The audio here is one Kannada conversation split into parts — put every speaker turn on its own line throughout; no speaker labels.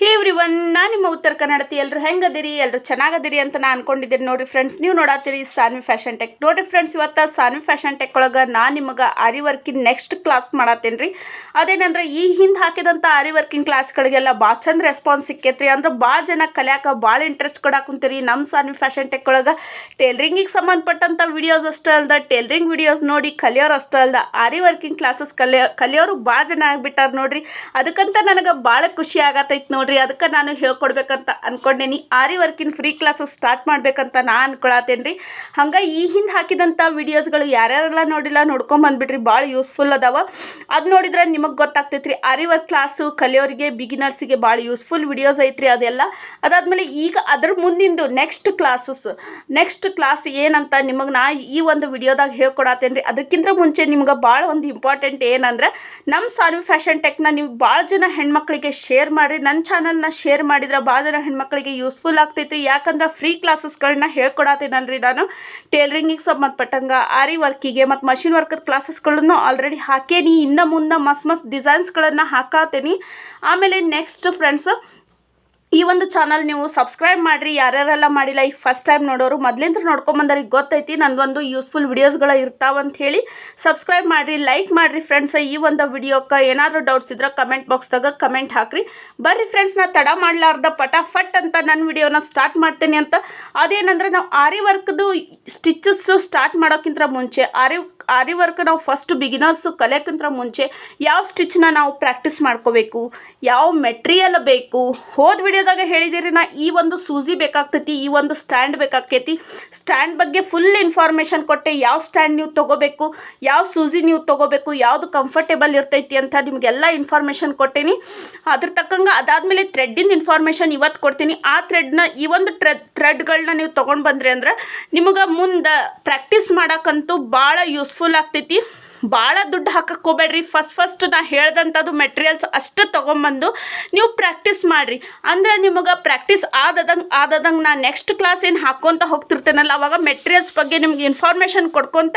ಹೇ ಇವ್ರಿ ಒನ್ ನಾನು ನಿಮ್ಮ ಉತ್ತರ ಕನ್ನಡತಿ ಎಲ್ಲರೂ ಹೆಂಗದಿರಿ ಎಲ್ಲರೂ ಚೆನ್ನಾಗದಿರಿ ಅಂತ ನಾನು ಅನ್ಕೊಂಡಿದ್ದೀನಿ ನೋಡಿ ಫ್ರೆಂಡ್ಸ್ ನೀವು ನೋಡತ್ತೀರಿ ಸಾನ್ವಿ ಫ್ಯಾಷನ್ ಟೆಕ್ ನೋಡಿ ಫ್ರೆಂಡ್ಸ್ ಇವತ್ತು ಸಾನ್ವಿ ಫ್ಯಾಷನ್ ಟೆಕ್ ಒಳಗೆ ನಾನು ನಿಮಗೆ ಆರಿ ವರ್ಕಿಂಗ್ ನೆಕ್ಸ್ಟ್ ಕ್ಲಾಸ್ ಮಾಡತ್ತೇನೆ ರೀ ಅದೇನಂದ್ರೆ ಈ ಹಿಂದೆ ಹಾಕಿದಂಥ ಆರಿ ವರ್ಕಿಂಗ್ ಕ್ಲಾಸ್ಗಳಿಗೆಲ್ಲ ಭಾಳ ಚಂದ ರೆಸ್ಪಾನ್ಸ್ ಸಿಕ್ಕೈತ್ರಿ. ಅಂದ್ರೆ ಭಾಳ ಜನ ಕಲಿಯಾಕ ಭಾಳ ಇಂಟ್ರೆಸ್ಟ್ ಕೊಡಾಕುಂತೀರಿ ನಮ್ಮ ಸಾನ್ವಿ ಫ್ಯಾಷನ್ ಟೆಕ್ ಒಳಗೆ. ಟೇಲ್ರಿಂಗಿಗೆ ಸಂಬಂಧಪಟ್ಟಂಥ ವಿಡಿಯೋಸ್ ಅಷ್ಟೇ ಅಲ್ದ ಟೇಲ್ರಿಂಗ್ ವಿಡಿಯೋಸ್ ನೋಡಿ ಕಲಿಯೋರು ಅಷ್ಟೇ ಅಲ್ದ ಆರಿ ವರ್ಕಿಂಗ್ ಕ್ಲಾಸಸ್ ಕಲಿಯೋ, ಕಲಿಯೋರು ಭಾಳ ಜನ ಆಗ್ಬಿಟ್ಟಾರ ನೋಡ್ರಿ. ಅದಕ್ಕಂತ ನನಗೆ ಭಾಳ ಖುಷಿ ಆಗತೈತೆ ನೋಡ್ರಿ, ಅದಕ್ಕೆ ನಾನು ಹೇಳ್ಕೊಡ್ಬೇಕಂತ ಅನ್ಕೊಂಡೇನಿ. ಆರಿ ವರ್ಕಿನ ಫ್ರೀ ಕ್ಲಾಸಸ್ ಸ್ಟಾರ್ಟ್ ಮಾಡ್ಬೇಕಂತ ನಾ ಅನ್ಕೊಳತ್ತೇನೆ ರೀ ಹಂಗೆ ಈ ಹಿಂದೆ ಹಾಕಿದಂಥ ವೀಡಿಯೋಸ್ಗಳು ಯಾರ್ಯಾರೆಲ್ಲ ನೋಡಿಲ್ಲ ನೋಡ್ಕೊಂಬಂದ್ಬಿಟ್ರಿ ಭಾಳ ಯೂಸ್ಫುಲ್ ಅದಾವ. ಅದು ನೋಡಿದ್ರೆ ನಿಮಗೆ ಗೊತ್ತಾಗ್ತೈತ್ರಿ. ಆರಿ ವರ್ಕ್ ಕ್ಲಾಸು ಕಲಿಯೋರಿಗೆ ಬಿಗಿನರ್ಸಿಗೆ ಭಾಳ ಯೂಸ್ಫುಲ್ ವಿಡಿಯೋಸ್ ಐತ್ರಿ ಅದೆಲ್ಲ. ಅದಾದಮೇಲೆ ಈಗ ಅದ್ರ ಮುಂದಿಂದು ನೆಕ್ಸ್ಟ್ ಕ್ಲಾಸಸ್ ನೆಕ್ಸ್ಟ್ ಕ್ಲಾಸ್ ಏನಂತ ನಿಮಗೆ ನಾ ಈ ಒಂದು ವಿಡಿಯೋದಾಗ ಹೇಳ್ಕೊಡತ್ತೇನೆ ರೀ ಅದಕ್ಕಿಂತ ಮುಂಚೆ ನಿಮ್ಗೆ ಭಾಳ ಒಂದು ಇಂಪಾರ್ಟೆಂಟ್ ಏನಂದ್ರೆ ನಮ್ಮ ಸಾನ್ವಿ ಫ್ಯಾಷನ್ ಟೆಕ್ನ ನೀವು ಭಾಳ ಜನ ಹೆಣ್ಮಕ್ಳಿಗೆ ಶೇರ್ ಮಾಡಿರಿ. ನನ್ನ ಚಾನಲ್ನ ಶೇರ್ ಮಾಡಿದ್ರೆ ಭಾಳ ಜನ ಹೆಣ್ಮಕ್ಳಿಗೆ ಯೂಸ್ಫುಲ್ ಆಗ್ತೈತಿ. ಯಾಕಂದ್ರೆ ಫ್ರೀ ಕ್ಲಾಸಸ್ಗಳನ್ನ ಹೇಳ್ಕೊಡತ್ತೀನಲ್ರಿ ನಾನು? ಟೇಲರಿಂಗಿಗೆ ಸಂಬಂಧಪಟ್ಟಂಗೆ ಆರಿ ವರ್ಕಿಗೆ ಮತ್ತು ಮಷಿನ್ ವರ್ಕರ್ ಕ್ಲಾಸಸ್ಗಳನ್ನು ಆಲ್ರೆಡಿ ಹಾಕೇನಿ. ಇನ್ನು ಮುಂದೆ ಮಸ್ತ್ ಮಸ್ತ್ ಡಿಸೈನ್ಸ್ಗಳನ್ನು ಹಾಕಾತೀನಿ. ಆಮೇಲೆ ನೆಕ್ಸ್ಟ್ ಫ್ರೆಂಡ್ಸ್ ಈ ಒಂದು ಚಾನಲ್ ನೀವು ಸಬ್ಸ್ಕ್ರೈಬ್ ಮಾಡಿರಿ, ಯಾರ್ಯಾರೆಲ್ಲ ಮಾಡಿಲ್ಲ ಈಗ ಫಸ್ಟ್ ಟೈಮ್ ನೋಡೋರು ಮೊದ್ಲಿಂದ ನೋಡ್ಕೊಂಬಂದವ್ರಿಗೆ ಗೊತ್ತೈತಿ, ನಂದೊಂದು ಯೂಸ್ಫುಲ್ ವಿಡಿಯೋಸ್ಗಳು ಇರ್ತಾವಂತ ಹೇಳಿ ಸಬ್ಸ್ಕ್ರೈಬ್ ಮಾಡಿರಿ ಲೈಕ್ ಮಾಡಿರಿ ಫ್ರೆಂಡ್ಸ್ ಈ ಒಂದು ವಿಡಿಯೋಕ್ಕೆ ಏನಾದರೂ ಡೌಟ್ಸ್ ಇದ್ರೆ ಕಮೆಂಟ್ ಬಾಕ್ಸ್ದಾಗ ಕಮೆಂಟ್ ಹಾಕ್ರಿ. ಬರ್ರಿ ಫ್ರೆಂಡ್ಸ್ ನಾ ತಡ ಮಾಡಲಾರ್ದ ಪಟಾಫಟ್ ಅಂತ ನನ್ನ ವಿಡಿಯೋನ ಸ್ಟಾರ್ಟ್ ಮಾಡ್ತೇನೆ ಅಂತ. ಅದೇನಂದ್ರೆ ನಾವು ಆರಿ ವರ್ಕ್ದು ಸ್ಟಿಚಸ್ಸು ಸ್ಟಾರ್ಟ್ ಮಾಡೋಕ್ಕಿಂತ ಮುಂಚೆ, ಆರಿ ಆರಿ ವರ್ಕ್ ನಾವು ಫಸ್ಟ್ ಬಿಗಿನರ್ಸು ಕಲಿಯೋಕ್ಕಿಂತ ಮುಂಚೆ, ಯಾವ ಸ್ಟಿಚ್ನ ನಾವು ಪ್ರಾಕ್ಟೀಸ್ ಮಾಡ್ಕೋಬೇಕು, ಯಾವ ಮೆಟ್ರಿಯಲ್ ಬೇಕು, ಹೋದ ವಿಡಿಯೋದಾಗ ಹೇಳಿದಿರಿ ನಾ, ಈ ಒಂದು ಸೂಜಿ ಬೇಕಾಗ್ತೈತಿ, ಈ ಒಂದು ಸ್ಟ್ಯಾಂಡ್ ಬೇಕಾಗ್ತೈತಿ. ಸ್ಟ್ಯಾಂಡ್ ಬಗ್ಗೆ ಫುಲ್ ಇನ್ಫಾರ್ಮೇಷನ್ ಕೊಟ್ಟೆ, ಯಾವ ಸ್ಟ್ಯಾಂಡ್ ನೀವು ತೊಗೋಬೇಕು, ಯಾವ ಸೂಜಿ ನೀವು ತೊಗೋಬೇಕು, ಯಾವುದು ಕಂಫರ್ಟೇಬಲ್ ಇರ್ತೈತಿ ಅಂತ ನಿಮಗೆಲ್ಲ ಇನ್ಫಾರ್ಮೇಷನ್ ಕೊಟ್ಟೇನಿ. ಅದ್ರ ತಕ್ಕಂಗೆ ಅದಾದಮೇಲೆ ಥ್ರೆಡ್ಡಿಂದ ಇನ್ಫಾರ್ಮೇಷನ್ ಇವತ್ತು ಕೊಡ್ತೀನಿ. ಆ ಥ್ರೆಡ್ನ ಈ ಒಂದು ಥ್ರೆಡ್ ಥ್ರೆಡ್ಗಳನ್ನ ನೀವು ತೊಗೊಂಡು ಬಂದ್ರಿ ಅಂದ್ರೆ, ನಿಮಗೆ ಮುಂದೆ ಪ್ರಾಕ್ಟೀಸ್ ಮಾಡೋಕ್ಕಂತೂ ಭಾಳ ಯೂಸ್ಫುಲ್ ಆಗ್ತೈತಿ. ಭಾಳ ದುಡ್ಡು ಹಾಕಕ್ಕೆ ಹೋಗ್ಬೇಡ್ರಿ. ಫಸ್ಟ್ ಫಸ್ಟ್ ನಾ ಹೇಳ್ದಂಥದ್ದು ಮೆಟೀರಿಯಲ್ಸ್ ಅಷ್ಟು ತೊಗೊಂಬಂದು ನೀವು ಪ್ರಾಕ್ಟೀಸ್ ಮಾಡಿರಿ. ಅಂದರೆ ನಿಮಗೆ ಪ್ರಾಕ್ಟೀಸ್ ಆದದಂಗೆ ಆದದಂಗೆ ನಾ ನೆಕ್ಸ್ಟ್ ಕ್ಲಾಸ್ ಏನು ಹಾಕ್ಕೊತ ಹೋಗ್ತಿರ್ತೇನಲ್ಲ, ಅವಾಗ ಮೆಟೀರಿಯಲ್ಸ್ ಬಗ್ಗೆ ನಿಮ್ಗೆ ಇನ್ಫಾರ್ಮೇಷನ್ ಕೊಡ್ಕೊತ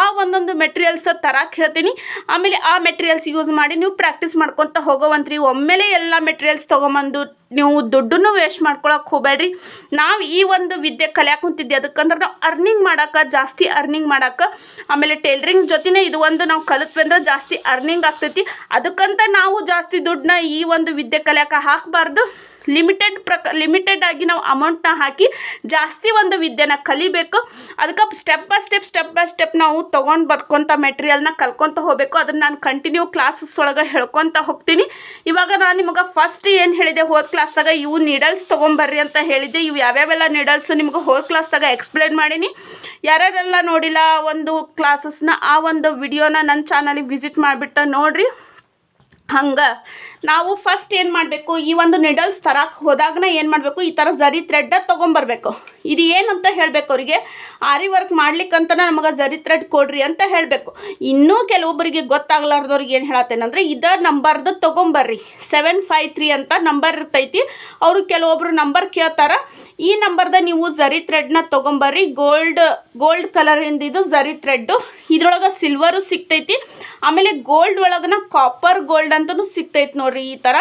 ಆ ಒಂದೊಂದು ಮೆಟೀರಿಯಲ್ಸ್ ತರಕ್ಕೆ ಹೇಳ್ತೀನಿ. ಆಮೇಲೆ ಆ ಮೆಟೀರಿಯಲ್ಸ್ ಯೂಸ್ ಮಾಡಿ ನೀವು ಪ್ರಾಕ್ಟೀಸ್ ಮಾಡ್ಕೊತ ಹೋಗೋವಂತ್ರಿ. ಒಮ್ಮೆಲೆ ಎಲ್ಲ ಮೆಟೀರಿಯಲ್ಸ್ ತೊಗೊಂಬಂದು ನೀವು ದುಡ್ಡನ್ನು ವೇಸ್ಟ್ ಮಾಡ್ಕೊಳಕ್ಕೆ ಹೋಗಬೇಡ್ರಿ. ನಾವು ಈ ಒಂದು ವಿದ್ಯೆ ಕಲಿಯಾಕ ಕುಂತಿದ್ದೆ ಅದಕ್ಕಂದ್ರೆ ನಾವು ಅರ್ನಿಂಗ್ ಮಾಡೋಕೆ, ಜಾಸ್ತಿ ಅರ್ನಿಂಗ್ ಮಾಡೋಕೆ, ಆಮೇಲೆ ಟೇಲ್ರಿಂಗ್ ಜೊತೆನೇ ಇದು ಒಂದು ನಾವು ಕಲಿತ್ವಿ ಅಂದ್ರೆ ಜಾಸ್ತಿ ಅರ್ನಿಂಗ್ ಆಗ್ತೈತಿ. ಅದಕ್ಕಂತ ನಾವು ಜಾಸ್ತಿ ದುಡ್ಡನ್ನ ಈ ಒಂದು ವಿದ್ಯೆ ಕಲಿಯಾಕ ಹಾಕಬಾರ್ದು. ಲಿಮಿಟೆಡ್ ಪ್ರಕ ಲಿಮಿಟೆಡ್ ಆಗಿ ನಾವು ಅಮೌಂಟ್ನ ಹಾಕಿ ಜಾಸ್ತಿ ಒಂದು ವಿದ್ಯೆನ ಕಲಿಬೇಕು. ಅದಕ್ಕೆ step by step step by step ನಾವು ತೊಗೊಂಡು ಬರ್ಕೊತ ಮೆಟೀರಿಯಲ್ನ ಕಲ್ಕೊತ ಹೋಗಬೇಕು. ಅದನ್ನು ನಾನು ಕಂಟಿನ್ಯೂ ಕ್ಲಾಸಸ್ ಒಳಗೆ ಹೇಳ್ಕೊತ ಹೋಗ್ತೀನಿ. ಇವಾಗ ನಾನು ನಿಮಗೆ ಫಸ್ಟ್ ಏನು ಹೇಳಿದೆ ಹೋದ ಕ್ಲಾಸ್ದಾಗ ಇವು ನೀಡಲ್ಸ್ ತೊಗೊಂಬರ್ರಿ ಅಂತ ಹೇಳಿದ್ದೆ. ಇವು ಯಾವ್ಯಾವೆಲ್ಲ ನೀಡಲ್ಸ್ ನಿಮ್ಗೆ ಹೋದ ಕ್ಲಾಸ್ದಾಗ ಎಕ್ಸ್ಪ್ಲೇನ್ ಮಾಡೀನಿ. ಯಾರ್ಯಾರೆಲ್ಲ ನೋಡಿಲ್ಲ ಒಂದು ಕ್ಲಾಸಸ್ನ ಆ ಒಂದು ವಿಡಿಯೋನ ನನ್ನ ಚಾನಲಿಗೆ ವಿಸಿಟ್ ಮಾಡಿಬಿಟ್ಟು ನೋಡಿರಿ. ಹಂಗೆ. ನಾವು ಫಸ್ಟ್ ಏನು ಮಾಡಬೇಕು? ಈ ಒಂದು ನಿಡಲ್ಸ್ ತರಕ್ಕೆ ಹೋದಾಗನ ಏನು ಮಾಡಬೇಕು? ಈ ಥರ ಜರಿ ಥ್ರೆಡ್ ತೊಗೊಂಬರ್ಬೇಕು. ಇದು ಏನಂತ ಹೇಳಬೇಕು ಅವರಿಗೆ? ಆರಿ ವರ್ಕ್ ಮಾಡ್ಲಿಕ್ಕಂತ ನಮಗೆ ಜರಿ ಥ್ರೆಡ್ ಕೊಡ್ರಿ ಅಂತ ಹೇಳಬೇಕು. ಇನ್ನೂ ಕೆಲವೊಬ್ಬರಿಗೆ ಗೊತ್ತಾಗ್ಲಾರ್ದವ್ರಿಗೆ ಏನು ಹೇಳತ್ತೇನಂದ್ರೆ ಇದ ನಂಬರ್ದು ತೊಗೊಂಬರ್ರಿ. ಸೆವೆನ್ ಫೈವ್ ತ್ರೀ ಅಂತ ನಂಬರ್ ಇರ್ತೈತಿ. ಅವರು ಕೆಲವೊಬ್ರು ನಂಬರ್ ಕೇಳ್ತಾರೆ. ಈ ನಂಬರ್ದ ನೀವು ಜರಿ ಥ್ರೆಡ್ನ ತೊಗೊಂಬರ್ರಿ. ಗೋಲ್ಡ್ ಗೋಲ್ಡ್ ಕಲರಿಂದ ಇದು ಜರಿ ಥ್ರೆಡ್ಡು ಇದ್ರೊಳಗೆ ಸಿಲ್ವರು ಸಿಗ್ತೈತಿ. ಆಮೇಲೆ ಗೋಲ್ಡ್ ಒಳಗನ ಕಾಪರ್ ಗೋಲ್ಡ್ ಅಂತಲೂ ಸಿಗ್ತೈತಿ ನೋಡ್ರಿ ಈ ಥರ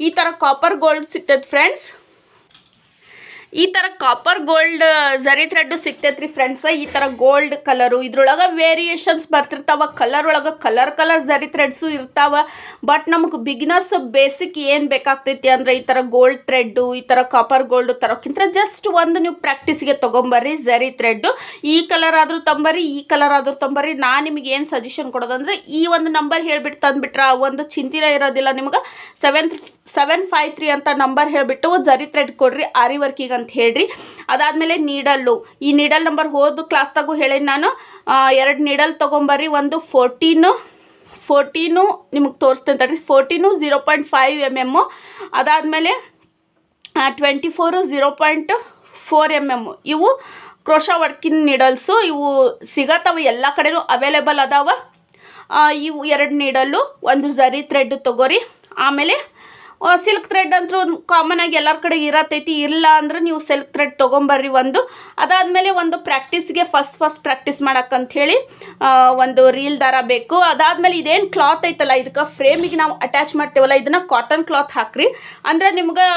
ಈ ಥರ ಕಾಪರ್ ಗೋಲ್ಡ್ ಸಿಗ್ತೈತಿ ಫ್ರೆಂಡ್ಸ್ ಈ ಥರ ಕಾಪರ್ ಗೋಲ್ಡ್ ಝರಿ ಥ್ರೆಡ್ ಸಿಗ್ತೈತ್ರಿ ಫ್ರೆಂಡ್ಸ್ ಈ ಥರ ಗೋಲ್ಡ್ ಕಲರು ಇದ್ರೊಳಗೆ ವೇರಿಯೇಷನ್ಸ್ ಬರ್ತಿರ್ತಾವ. ಕಲರ್ ಒಳಗೆ ಕಲರ್ ಕಲರ್ ಝರಿ ಥ್ರೆಡ್ಸು ಇರ್ತಾವ. ಬಟ್ ನಮಗೆ ಬಿಗಿನರ್ಸ್ ಬೇಸಿಕ್ ಏನು ಬೇಕಾಗ್ತೈತಿ ಅಂದರೆ ಈ ಥರ ಗೋಲ್ಡ್ ಥ್ರೆಡ್ಡು ಈ ಥರ ಕಾಪರ್ ಗೋಲ್ಡ್ ತರೋಕ್ಕಿಂತ ಜಸ್ಟ್ ಒಂದು ನೀವು ಪ್ರಾಕ್ಟೀಸ್ಗೆ ತೊಗೊಂಬರ್ರಿ ಝರಿ ಥ್ರೆಡ್ಡು ಈ ಕಲರ್ ಆದರೂ ತಂಬರಿ ಈ ಕಲರ್ ಆದರೂ ತೊಂಬರ್ರಿ. ನಾನು ನಿಮಗೆ ಏನು ಸಜೆಷನ್ ಕೊಡೋದಂದ್ರೆ ಈ ಒಂದು ನಂಬರ್ ಹೇಳ್ಬಿಟ್ಟು ತಂದುಬಿಟ್ರೆ ಒಂದು ಚಿಂತಿನ ಇರೋದಿಲ್ಲ ನಿಮಗೆ. ಸೆವೆನ್ ಸೆವೆನ್ ಫೈವ್ ತ್ರೀ ಅಂತ ನಂಬರ್ ಹೇಳಿಬಿಟ್ಟು ಝರಿ ಥ್ರೆಡ್ ಕೊಡ್ರಿ. ಆರಿ ವರ್ಕಿಗೆ ಅಂತ ಹೇಳ್ರಿ. ಅದಾದಮೇಲೆ ನೀಡಲ್ಲು. ಈ ನೀಡಲ್ ನಂಬರ್ ಹೋದ ಕ್ಲಾಸ್ದಾಗೂ ಹೇಳಿನಿ ನಾನು. ಎರಡು ನೀಡಲ್ ತೊಗೊಂಬರ್ರಿ, ಒಂದು ಫೋರ್ಟೀನು ಫೋರ್ಟೀನು ನಿಮಗೆ ತೋರಿಸ್ತೇನೆ ತಡ್ರಿ. Fourteen zero point five M M ಅದಾದಮೇಲೆ twenty four zero point four M M ಇವು ಕ್ರೋಶಾ ವರ್ಕಿನ್ ನೀಡಲ್ಸು. ಇವು ಸಿಗತ್ತವೆ, ಎಲ್ಲ ಕಡೆಯೂ ಅವೈಲೇಬಲ್ ಅದಾವ. ಇವು ಎರಡು ನೀಡಲ್ಲು. ಒಂದು ಝರಿ ಥ್ರೆಡ್ ತೊಗೋರಿ. ಆಮೇಲೆ ಸಿಲ್ಕ್ ಥ್ರೆಡ್ ಅಂತೂ ಕಾಮನ್ ಆಗಿ ಎಲ್ಲರ ಕಡೆ ಇರತೈತಿ. ಇಲ್ಲ ಅಂದ್ರೆ ನೀವು ಸಿಲ್ಕ್ ಥ್ರೆಡ್ ತೊಗೊಂಬರ್ರಿ ಒಂದು. ಅದಾದಮೇಲೆ ಒಂದು ಪ್ರಾಕ್ಟೀಸ್ಗೆ ಫಸ್ಟ್ ಫಸ್ಟ್ ಪ್ರಾಕ್ಟೀಸ್ ಮಾಡಕ್ಕಂತ ಹೇಳಿ ಒಂದು ರೀಲ್ ದಾರ ಬೇಕು. ಅದಾದಮೇಲೆ ಇದೇನು ಕ್ಲಾತ್ ಐತಲ್ಲ, ಇದಕ್ಕೆ ಫ್ರೇಮಿಗೆ ನಾವು ಅಟ್ಯಾಚ್ ಮಾಡ್ತೇವಲ್ಲ, ಇದನ್ನ ಕಾಟನ್ ಕ್ಲಾತ್ ಹಾಕ್ರಿ. ಅಂದ್ರೆ ನಿಮ್ಗೆ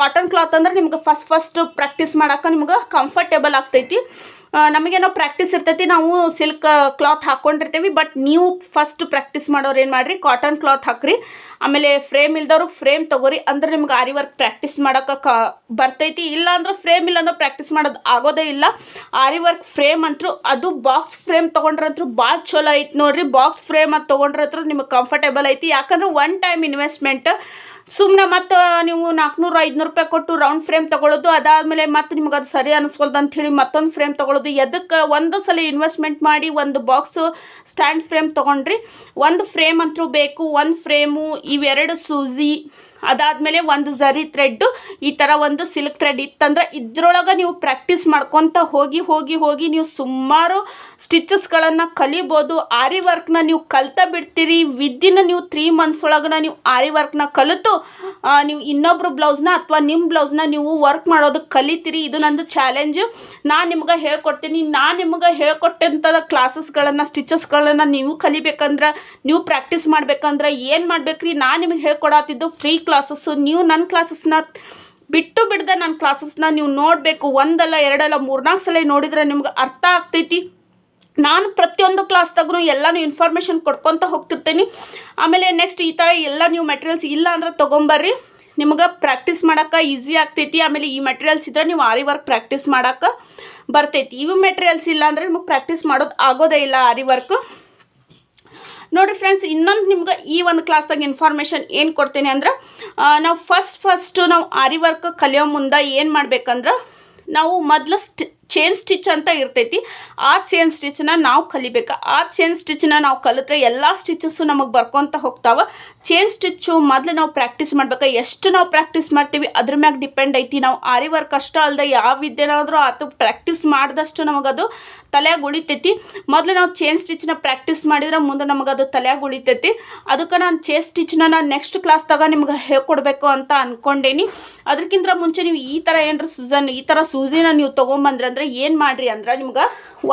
ಕಾಟನ್ ಕ್ಲಾತ್ ಅಂದ್ರೆ ನಿಮ್ಗೆ ಫಸ್ಟ್ ಫಸ್ಟ್ ಪ್ರಾಕ್ಟೀಸ್ ಮಾಡಕ್ಕೆ ನಿಮ್ಗೆ ಕಂಫರ್ಟೇಬಲ್ ಆಗ್ತೈತಿ. ನಮಗೇನೋ ಪ್ರಾಕ್ಟೀಸ್ ಇರ್ತೈತಿ, ನಾವು ಸಿಲ್ಕ್ ಕ್ಲಾತ್ ಹಾಕ್ಕೊಂಡಿರ್ತೀವಿ ಬಟ್ ನೀವು ಫಸ್ಟ್ ಪ್ರಾಕ್ಟೀಸ್ ಮಾಡೋರು ಏನು ಮಾಡಿರಿ ಕಾಟನ್ ಕ್ಲಾತ್ ಹಾಕ್ರಿ. ಆಮೇಲೆ ಫ್ರೇಮ್ ಇಲ್ದವ್ರು ಫ್ರೇಮ್ ತೊಗೋರಿ, ಅಂದ್ರೆ ನಿಮ್ಗೆ ಆರಿ ವರ್ಕ್ ಪ್ರಾಕ್ಟೀಸ್ ಮಾಡೋಕೆ ಕ, ಬರ್ತೈತಿ. ಇಲ್ಲ ಅಂದ್ರೆ ಫ್ರೇಮ್ ಇಲ್ಲ ಅಂದ್ರೆ ಪ್ರಾಕ್ಟೀಸ್ ಮಾಡೋದು ಆಗೋದೇ ಇಲ್ಲ. ಆರಿ ವರ್ಕ್ ಫ್ರೇಮ್ ಅಂತೂ, ಅದು ಬಾಕ್ಸ್ ಫ್ರೇಮ್ ತೊಗೊಂಡ್ರಂತೂ ಭಾಳ ಚಲೋ ಐತಿ ನೋಡ್ರಿ. ಬಾಕ್ಸ್ ಫ್ರೇಮ್ ಅದು ತೊಗೊಂಡ್ರಂತೂ ನಿಮಗೆ ಕಂಫರ್ಟೇಬಲ್ ಐತಿ. ಯಾಕಂದ್ರೆ ಒನ್ ಟೈಮ್ ಇನ್ವೆಸ್ಟ್ಮೆಂಟ್ ಸುಮ್ಮನೆ ಮತ್ತು ನೀವು ನಾಲ್ಕುನೂರು ಐದುನೂರು ರೂಪಾಯಿ ಕೊಟ್ಟು ರೌಂಡ್ ಫ್ರೇಮ್ ತೊಗೊಳ್ಳೋದು ಅದಾದಮೇಲೆ ಮತ್ತೆ ನಿಮ್ಗೆ ಅದು ಸರಿ ಅನಿಸ್ಕೊಳ್ದು ಹೇಳಿ ಮತ್ತೊಂದು ಫ್ರೇಮ್ ತೊಗೊಳ್ಳೋದು ಎದಕ್ಕೆ ಒಂದು ಸಲ ಇನ್ವೆಸ್ಟ್ಮೆಂಟ್ ಮಾಡಿ ಒಂದು ಬಾಕ್ಸು ಸ್ಟ್ಯಾಂಡ್ ಫ್ರೇಮ್ ತೊಗೊಂಡ್ರಿ. ಒಂದು ಫ್ರೇಮ್ ಅಂತೂ ಬೇಕು, ಒಂದು ಫ್ರೇಮು ಇವೆರಡು ಸೂಜಿ ಅದಾದಮೇಲೆ ಒಂದು ಝರಿ ಥ್ರೆಡ್ಡು ಈ ಥರ ಒಂದು ಸಿಲ್ಕ್ ಥ್ರೆಡ್ ಇತ್ತಂದ್ರೆ ಇದ್ರೊಳಗೆ ನೀವು ಪ್ರಾಕ್ಟೀಸ್ ಮಾಡ್ಕೊತ ಹೋಗಿ ಹೋಗಿ ಹೋಗಿ ನೀವು ಸುಮಾರು ಸ್ಟಿಚಸ್ಗಳನ್ನು ಕಲಿಬೋದು. ಆರಿ ವರ್ಕ್ನ ನೀವು ಕಲ್ತಾ ಬಿಡ್ತೀರಿ. ವಿದಿನ್ ನೀವು ತ್ರೀ ಮಂತ್ಸ್ ಒಳಗನ ನೀವು ಆರಿ ವರ್ಕ್ನ ಕಲಿತು ನೀವು ಇನ್ನೊಬ್ರು ಬ್ಲೌಸ್ನ ಅಥವಾ ನಿಮ್ಮ ಬ್ಲೌಸ್ನ ನೀವು ವರ್ಕ್ ಮಾಡೋದು ಕಲಿತೀರಿ. ಇದು ನಂದು ಚಾಲೆಂಜು ನಾನು ನಿಮ್ಗೆ ಹೇಳ್ಕೊಡ್ತೀನಿ. ನಾನು ನಿಮ್ಗೆ ಹೇಳ್ಕೊಟ್ಟಂಥ ಕ್ಲಾಸಸ್ಗಳನ್ನು ಸ್ಟಿಚಸ್ಗಳನ್ನು ನೀವು ಕಲಿಬೇಕಂದ್ರೆ, ನೀವು ಪ್ರಾಕ್ಟೀಸ್ ಮಾಡ್ಬೇಕಂದ್ರೆ ಏನು ಮಾಡ್ಬೇಕ್ರಿ? ನಾನು ನಿಮಗೆ ಹೇಳ್ಕೊಡತ್ತಿದ್ದು ಫ್ರೀ ಕ್ಲಾಸಸ್ಸು ನೀವು ನನ್ನ ಕ್ಲಾಸಸ್ನ ಬಿಟ್ಟು ಬಿಡದೆ ನನ್ನ ಕ್ಲಾಸಸ್ನ ನೀವು ನೋಡಬೇಕು. ಒಂದಲ್ಲ, ಎರಡಲ್ಲ, ಮೂರ್ನಾಲ್ಕು ಸಲ ನೋಡಿದರೆ ನಿಮ್ಗೆ ಅರ್ಥ ಆಗ್ತೈತಿ. ನಾನು ಪ್ರತಿಯೊಂದು ಕ್ಲಾಸ್ದಾಗೂ ಎಲ್ಲನೂ ಇನ್ಫಾರ್ಮೇಷನ್ ಕೊಡ್ಕೊತ ಹೋಗ್ತಿರ್ತೀನಿ. ಆಮೇಲೆ ನೆಕ್ಸ್ಟ್ ಈ ಥರ ಎಲ್ಲ ನೀವು ಮೆಟೀರಿಯಲ್ಸ್ ಇಲ್ಲ ಅಂದ್ರೆ ತೊಗೊಂಬರ್ರಿ. ನಿಮ್ಗೆ ಪ್ರಾಕ್ಟೀಸ್ ಮಾಡೋಕೆ ಈಸಿ ಆಗ್ತೈತಿ. ಆಮೇಲೆ ಈ ಮೆಟೀರಿಯಲ್ಸ್ ಇದ್ರೆ ನೀವು ಆರಿ ವರ್ಕ್ ಪ್ರಾಕ್ಟೀಸ್ ಮಾಡೋಕೆ ಬರ್ತೈತಿ. ಇವು ಮೆಟೀರಿಯಲ್ಸ್ ಇಲ್ಲ ನಿಮಗೆ ಪ್ರಾಕ್ಟೀಸ್ ಮಾಡೋದು ಆಗೋದೇ ಇಲ್ಲ ಆರಿ ವರ್ಕು ನೋಡಿರಿ ಫ್ರೆಂಡ್ಸ್ ಇನ್ನೊಂದು ನಿಮ್ಗೆ ಈ ಒಂದು ಕ್ಲಾಸ್ದಾಗ ಇನ್ಫಾರ್ಮೇಷನ್ ಏನು ಕೊಡ್ತೀನಿ ಅಂದ್ರೆ ನಾವು ಫಸ್ಟ್ ಫಸ್ಟು ನಾವು ಆರಿ ವರ್ಕ್ ಕಲಿಯೋ ಮುಂದೆ ಏನು ಮಾಡ್ಬೇಕಂದ್ರೆ, ನಾವು ಮೊದಲು ಸ್ಟಿ ಚೇನ್ ಸ್ಟಿಚ್ ಅಂತ ಇರ್ತೈತಿ. ಆ ಚೇನ್ ಸ್ಟಿಚ್ನ ನಾವು ಕಲಿಬೇಕು. ಆ ಚೇನ್ ಸ್ಟಿಚ್ನ ನಾವು ಕಲಿತ್ರೆ ಎಲ್ಲ ಸ್ಟಿಚಸ್ಸು ನಮಗೆ ಬರ್ಕೊತ ಹೋಗ್ತಾವೆ. ಚೇನ್ ಸ್ಟಿಚ್ಚು ಮೊದಲು ನಾವು ಪ್ರಾಕ್ಟೀಸ್ ಮಾಡ್ಬೇಕು. ಎಷ್ಟು ನಾವು ಪ್ರಾಕ್ಟೀಸ್ ಮಾಡ್ತೀವಿ ಅದ್ರ ಮ್ಯಾಗ ಡಿಪೆಂಡ್ ಐತಿ. ನಾವು ಆರಿ ವರ್ಕ್ ಅಷ್ಟೇ ಅಲ್ಲದೆ ಯಾವ ವಿದ್ಯೆನಾದರೂ ಅದು ಪ್ರಾಕ್ಟೀಸ್ ಮಾಡಿದಷ್ಟು ನಮಗದು ತಲೆಯಾಗ ಉಳಿತೈತಿ. ಮೊದಲು ನಾವು ಚೇನ್ ಸ್ಟಿಚ್ನ ಪ್ರಾಕ್ಟೀಸ್ ಮಾಡಿದ್ರೆ ಮುಂದೆ ನಮಗದು ತಲೆಯಾಗ ಉಳಿತೈತಿ. ಅದಕ್ಕೆ ನಾನು ಚೇನ್ ಸ್ಟಿಚ್ನ ನಾನು ನೆಕ್ಸ್ಟ್ ಕ್ಲಾಸ್ದಾಗ ನಿಮ್ಗೆ ಹೇಳ್ಕೊಡ್ಬೇಕು ಅಂತ ಅಂದ್ಕೊಂಡೇನಿ ಅದಕ್ಕಿಂತ ಮುಂಚೆ ನೀವು ಈ ಥರ ಏನಾರ ಸುಜನ್ ಈ ಥರ ಸೂಜಿನ ನೀವು ತೊಗೊಂಬಂದ್ರಿ ಅಂದ್ರೆ ಏನು ಮಾಡಿರಿ ಅಂದ್ರೆ ನಿಮ್ಗೆ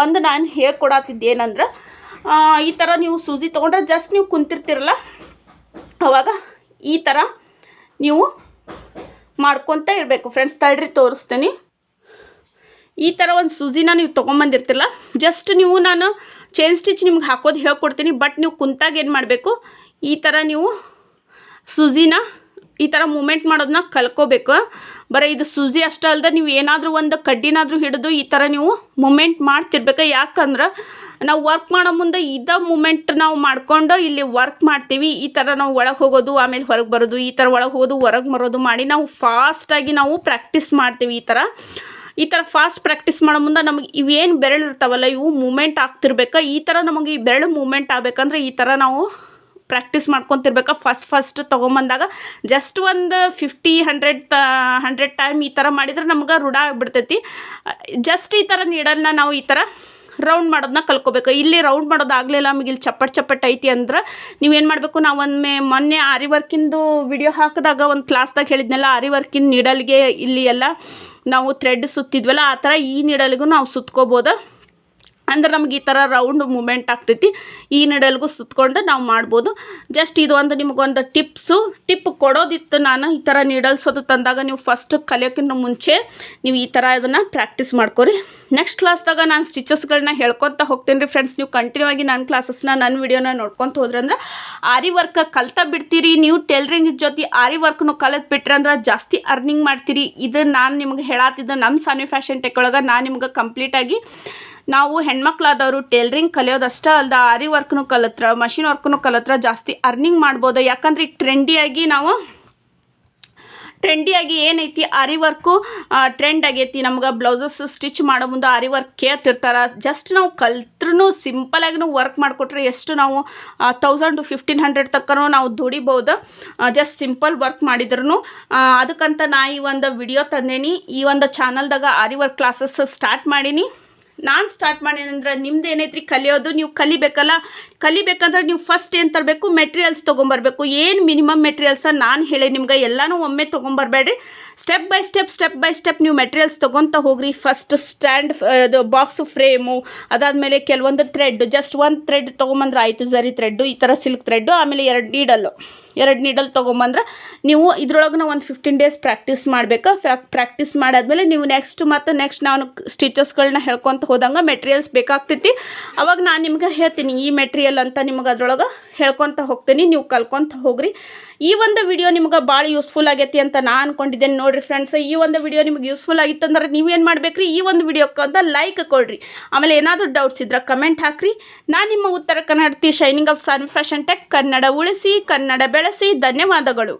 ಒಂದು ನಾನು ಹೇಳ್ಕೊಡತ್ತಿದ್ದು ಏನಂದ್ರೆ ಈ ಥರ ನೀವು ಸೂಜಿ ತೊಗೊಂಡ್ರೆ ಜಸ್ಟ್ ನೀವು ಕುಂತಿರ್ತಿರಲ್ಲ, ಅವಾಗ ಈ ಥರ ನೀವು ಮಾಡ್ಕೊತ ಇರಬೇಕು. ಫ್ರೆಂಡ್ಸ್ ತಡ್ರಿ, ತೋರಿಸ್ತೀನಿ. ಈ ಥರ ಒಂದು ಸೂಜಿನ ನೀವು ತೊಗೊಂಬಂದಿರ್ತಿರಲ್ಲ ಜಸ್ಟ್ ನೀವು ನಾನು ಚೈನ್ ಸ್ಟಿಚ್ ನಿಮ್ಗೆ ಹಾಕೋದು ಹೇಳ್ಕೊಡ್ತೀನಿ ಬಟ್ ನೀವು ಕುಂತಾಗ ಏನು ಮಾಡಬೇಕು, ಈ ಥರ ನೀವು ಸೂಜಿನ ಈ ಥರ ಮೂಮೆಂಟ್ ಮಾಡೋದನ್ನ ಕಲ್ಕೋಬೇಕು. ಬರೀ ಇದು ಸೂಜಿ ಅಷ್ಟೇ ಅಲ್ಲದೆ ನೀವು ಏನಾದರೂ ಒಂದು ಕಡ್ಡಿನಾದರೂ ಹಿಡಿದು ಈ ಥರ ನೀವು ಮೂಮೆಂಟ್ ಮಾಡ್ತಿರ್ಬೇಕು. ಯಾಕಂದ್ರೆ ನಾವು ವರ್ಕ್ ಮಾಡೋ ಮುಂದೆ ಇದ ಮೂಮೆಂಟ್ ನಾವು ಮಾಡಿಕೊಂಡು ಇಲ್ಲಿ ವರ್ಕ್ ಮಾಡ್ತೀವಿ. ಈ ಥರ ನಾವು ಒಳಗೆ ಹೋಗೋದು, ಆಮೇಲೆ ಹೊರಗೆ ಬರೋದು, ಈ ಥರ ಒಳಗೆ ಹೋಗೋದು, ಹೊರಗೆ ಬರೋದು ಮಾಡಿ ನಾವು ಫಾಸ್ಟಾಗಿ ನಾವು ಪ್ರಾಕ್ಟೀಸ್ ಮಾಡ್ತೀವಿ ಈ ಥರ ಈ ಥರ ಫಾಸ್ಟ್ ಪ್ರಾಕ್ಟೀಸ್ ಮಾಡೋ ಮುಂದೆ ನಮಗೆ ಇವೇನು ಬೆರಳು ಇರ್ತಾವಲ್ಲ ಇವು ಮೂಮೆಂಟ್ ಆಗ್ತಿರ್ಬೇಕು? ಈ ಥರ ನಮಗೆ ಈ ಬೆರಳು ಮೂಮೆಂಟ್ ಆಗಬೇಕಂದ್ರೆ ಈ ಥರ ನಾವು ಪ್ರಾಕ್ಟೀಸ್ ಮಾಡ್ಕೊತಿರ್ಬೇಕು? ಫಸ್ಟ್ ಫಸ್ಟ್ ತೊಗೊಂಬಂದಾಗ ಜಸ್ಟ್ ಒಂದು ಫಿಫ್ಟಿ ಹಂಡ್ರೆಡ್ ತ ಹಂಡ್ರೆಡ್ ಟೈಮ್ ಈ ಥರ ಮಾಡಿದ್ರೆ ನಮ್ಗೆ ರೂಢ ಆಗಿಬಿಡ್ತೈತಿ. ಜಸ್ಟ್ ಈ ಥರ ನೀಡಲ್ನ ನಾವು ಈ ಥರ ರೌಂಡ್ ಮಾಡೋದನ್ನ ಕಲ್ಕೋಬೇಕು ಇಲ್ಲಿ ರೌಂಡ್ ಮಾಡೋದಾಗಲಿಲ್ಲ ನಮಗೆ ಇಲ್ಲಿ ಚಪ್ಪಟ್ ಚಪ್ಪಟ್ ಐತಿ ಅಂದ್ರೆ ನೀವೇನು ಮಾಡಬೇಕು? ನಾವು ಒಮ್ಮೆ ಮೊನ್ನೆ ಆರಿ ವರ್ಕಿಂದು ವಿಡಿಯೋ ಹಾಕಿದಾಗ ಒಂದು ಕ್ಲಾಸ್ದಾಗ ಹೇಳಿದ್ನಲ್ಲ ಆರಿ ವರ್ಕಿನ ನೀಡಲ್ಗೆ ಇಲ್ಲಿ ಎಲ್ಲ ನಾವು ಥ್ರೆಡ್ ಸುತ್ತಿದ್ವಲ್ಲ, ಆ ಥರ ಈ ನೀಡಲ್ಗೂ ನಾವು ಸುತ್ಕೋಬೋದು? ಅಂದ್ರೆ ನಮ್ಗೆ ಈ ಥರ ರೌಂಡ್ ಮೂಮೆಂಟ್ ಆಗ್ತೈತಿ. ಈ ನಡಲ್ಗೂ ಸುತ್ಕೊಂಡು ನಾವು ಮಾಡ್ಬೋದು. ಜಸ್ಟ್ ಇದು ಒಂದು ನಿಮಗೊಂದು ಟಿಪ್ಸು. ಟಿಪ್ ಕೊಡೋದಿತ್ತು ನಾನು ಈ ಥರ ನೀಡಲ್ಸೋದು ತಂದಾಗ ನೀವು ಫಸ್ಟ್ ಕಲಿಯೋಕ್ಕಿಂತ ಮುಂಚೆ ನೀವು ಈ ಥರ ಇದನ್ನು ಪ್ರಾಕ್ಟೀಸ್ ಮಾಡ್ಕೊರಿ. ನೆಕ್ಸ್ಟ್ ಕ್ಲಾಸ್ದಾಗ ನಾನು ಸ್ಟಿಚಸ್ಗಳನ್ನ ಹೇಳ್ಕೊತ ಹೋಗ್ತೀನಿ ರೀ ಫ್ರೆಂಡ್ಸ್ ನೀವು ಕಂಟಿನ್ಯೂ ಆಗಿ ನನ್ನ ಕ್ಲಾಸಸ್ನ ನನ್ನ ವೀಡಿಯೋನ ನೋಡ್ಕೊತ ಹೋದ್ರೆ ಅಂದ್ರೆ ಆರಿ ವರ್ಕ್ ಕಲ್ತಾ ಬಿಡ್ತೀರಿ. ನೀವು ಟೈಲರಿಂಗ್ ಜೊತೆ ಆರಿ ವರ್ಕ್ನು ಕಲತ್ ಬಿಟ್ರೆ ಅಂದ್ರೆ ಜಾಸ್ತಿ ಅರ್ನಿಂಗ್ ಮಾಡ್ತೀರಿ. ಇದು ನಾನು ನಿಮ್ಗೆ ಹೇಳತ್ತಿದ್ದ ನಮ್ಮ ಸಾನಿ ಫ್ಯಾಷನ್ ಟೆಕ್ ಒಳಗೆ ನಾನು ನಿಮ್ಗೆ ಕಂಪ್ಲೀಟಾಗಿ ನಾವು ಹೆಣ್ಮಕ್ಳಾದವರು ಟೈಲರಿಂಗ್ ಕಲಿಯೋದಷ್ಟೇ ಅಲ್ದ, ಆರಿ ವರ್ಕ್ನು ಕಲತ್ರ, ಮಷಿನ್ ವರ್ಕ್ನು ಕಲತ್ರ ಜಾಸ್ತಿ ಅರ್ನಿಂಗ್ ಮಾಡ್ಬೋದು. ಯಾಕಂದ್ರೆ ಈಗ ಟ್ರೆಂಡಿಯಾಗಿ ನಾವು ಟ್ರೆಂಡಿಯಾಗಿ ಏನೈತಿ, ಆರಿ ವರ್ಕು ಟ್ರೆಂಡ್ ಆಗೈತಿ. ನಮ್ಗೆ ಬ್ಲೌಸಸ್ ಸ್ಟಿಚ್ ಮಾಡೋ ಮುಂದೆ ಆರಿ ವರ್ಕ್ ಕೇಳ್ತಿರ್ತಾರೆ. ಜಸ್ಟ್ ನಾವು ಕಲ್ತ್ರೂ ಸಿಂಪಲಾಗಿ ವರ್ಕ್ ಮಾಡಿಕೊಟ್ರೆ ಎಷ್ಟು ನಾವು ತೌಸಂಡ್ ಟು ಫಿಫ್ಟೀನ್ ಹಂಡ್ರೆಡ್ ತಕ್ಕನೂ ನಾವು ದುಡಿಬೋದು. ಜಸ್ಟ್ ಸಿಂಪಲ್ ವರ್ಕ್ ಮಾಡಿದ್ರು ಅದಕ್ಕಂತ ನಾ ಈ ಒಂದು ವಿಡಿಯೋ ತಂದೇನಿ. ಈ ಒಂದು ಚಾನಲ್ದಾಗ ಆರಿ ವರ್ಕ್ ಕ್ಲಾಸಸ್ ಸ್ಟಾರ್ಟ್ ಮಾಡೀನಿ. ನಾನು ಸ್ಟಾರ್ಟ್ ಮಾಡೇನಂದ್ರೆ ನಿಮ್ದು ಏನೈತ್ರಿ ಕಲಿಯೋದು, ನೀವು ಕಲಿಬೇಕಲ್ಲ? ಕಲಿಬೇಕಂದ್ರೆ ನೀವು ಫಸ್ಟ್ ಏನು ತರಬೇಕು? ಮೆಟೀರಿಯಲ್ಸ್ ತೊಗೊಂಬರ್ಬೇಕು. ಏನು ಮಿನಿಮಮ್ ಮೆಟೀರಿಯಲ್ಸ ನಾನು ಹೇಳಿ ನಿಮ್ಗೆ ಎಲ್ಲನೂ ಒಮ್ಮೆ ತೊಗೊಂಬರ್ಬೇಡ್ರಿ. Step by step step by step ನೀವು ಮೆಟೀರಿಯಲ್ಸ್ ತೊಗೊತ ಹೋಗ್ರಿ. ಫಸ್ಟ್ ಸ್ಟ್ಯಾಂಡ್ ಅದು ಬಾಕ್ಸ್ ಫ್ರೇಮು ಅದಾದಮೇಲೆ ಕೆಲವೊಂದು ಥ್ರೆಡ್ ಜಸ್ಟ್ ಒಂದು ಥ್ರೆಡ್ ತೊಗೊಂಬಂದ್ರೆ ಆಯಿತು ಸರಿ ಥ್ರೆಡ್ಡು ಈ ಥರ ಸಿಲ್ಕ್ ಥ್ರೆಡ್ಡು ಆಮೇಲೆ ಎರಡು ನೀಡಲ್ಲು ಎರಡು ನೀಡಲ್ ತೊಗೊಂಬಂದ್ರೆ ನೀವು ಇದ್ರೊಳಗೆ ಒಂದು ಫಿಫ್ಟೀನ್ ಡೇಸ್ ಪ್ರಾಕ್ಟೀಸ್ ಮಾಡಬೇಕು. ಪ್ರಾಕ್ಟೀಸ್ ಮಾಡಾದ್ಮೇಲೆ ನೀವು ನೆಕ್ಸ್ಟ್ ಮತ್ತು ನೆಕ್ಸ್ಟ್ ನಾನು ಸ್ಟಿಚಸ್ಗಳನ್ನ ಹೇಳ್ಕೊತ ಹೋದಂಗೆ ಮೆಟೀರಿಯಲ್ಸ್ ಬೇಕಾಗ್ತೈತಿ. ಅವಾಗ ನಾನು ನಿಮ್ಗೆ ಹೇಳ್ತೀನಿ, ಈ ಮೆಟೀರಿಯಲ್ ಅಂತ ನಿಮ್ಗೆ ಅದ್ರೊಳಗೆ ಹೇಳ್ಕೊತ ಹೋಗ್ತೀನಿ, ನೀವು ಕಲ್ಕೊತ ಹೋಗ್ರಿ. ಈ ಒಂದು ವಿಡಿಯೋ ನಿಮ್ಗೆ ಭಾಳ ಯೂಸ್ಫುಲ್ ಆಗೈತಿ ಅಂತ ನಾನು ಅಂದ್ಕೊಂಡಿದ್ದೇನೆ ನೋಡಿರಿ ಫ್ರೆಂಡ್ಸ್ ಈ ಒಂದು ವಿಡಿಯೋ ನಿಮ್ಗೆ ಯೂಸ್ಫುಲ್ ಆಗಿತ್ತು ಅಂದ್ರೆ ನೀವೇನು ಮಾಡ್ಬೇಕ್ರಿ? ಈ ಒಂದು ವಿಡಿಯೋಕ್ಕಂತ ಲೈಕ್ ಕೊಡ್ರಿ. ಆಮೇಲೆ ಏನಾದರೂ ಡೌಟ್ಸ್ ಇದ್ರೆ ಕಮೆಂಟ್ ಹಾಕ್ರಿ. ನಾನು ನಿಮ್ಮ ಉತ್ತರ ಕನ್ನಡತಿ shining of sun fashion tech Kannada ಉಳಿಸಿ, ಕನ್ನಡ ಬೆಳೆಸಿ, ಧನ್ಯವಾದಗಳು.